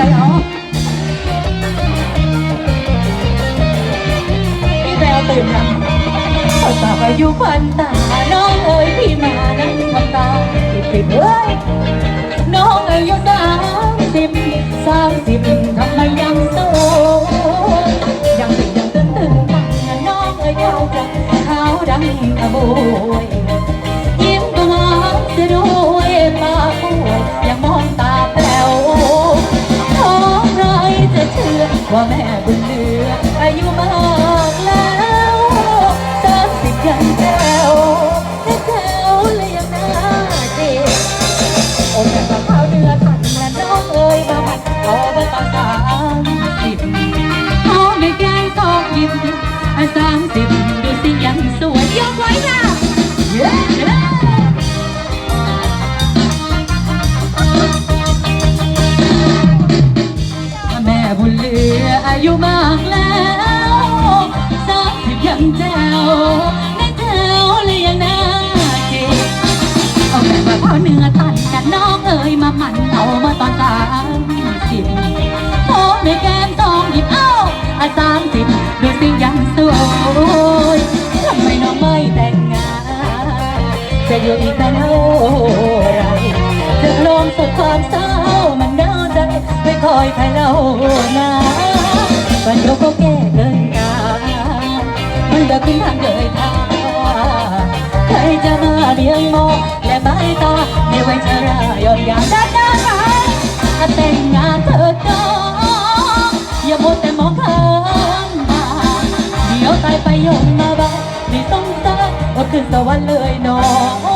ไรเนาะพี่แววตื่นยังพอสาวอายุควันตา น้องเอ๋ยพี่มานั่งทำตาติดๆเอ้ยน้องอายุสามสิบสามสิบทำไมยังโสดยังติดยังตื่นตื่นตังน้องเอ๋ยยาวจังขาวดังกระโบยยิ้มก็หวานเสียด้ ว่าแม่บุญเหลืออายุมากแล้วสามสิบยังแจ๋วแค่แจ๋วเลยยังน่าเด็กโอ้แต่ว่าข้าวเดือทันและน้องเอ๋ยมาผัดขอเป็นตอนสามสิบขอไม่แก้งตองยิ้มอะสามสิบ เอาแต่ว่าพ่อเนื้อตันกันน้องเอ๋ยมาหมันเอามาตอนสามสิบโอ้ในแก้มทองหยิบเอ้าอาสามสิบดูสิยังสวยทำไมน้องไม่แต่งงาน จะอยู่อีกนานเท่าไรจะลมสุดความเศร้ามันเน่าใจไม่คอยใครเล่านะวันเดียวก็แก้เกินกามันเลิกขึ้นทางเลยทางใครจะมาเลี้ยงมและไม้ตาในวัยชรายอนยามด้านหน้าแต่งงานเถิดน้องอย่ามัวแต่มองข้างมาเดี๋ยวตายไปยงมาบ้างไม่ต้องตายว่าขึ้นสวรรค์เลยน้อง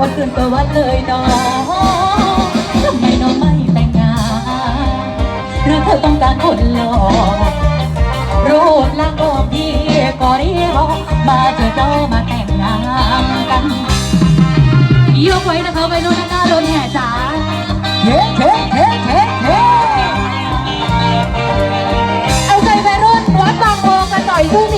วันคืนสวัสดิ์เลยน้องทำไมน้องไม่แต่งงานหรือเธอต้องการคนหล่อรูปร่างออกดีก็ดีพอมาเธอเจ้ามาแต่งงานกันยกไว้นะคะไปรุ่นหน้าโดนแห่จ๋าเฮ้เฮ้เฮ้เฮ้เฮ้เอาใจไปรุ่นวัดบางโพกันหน่อยช่วงนี้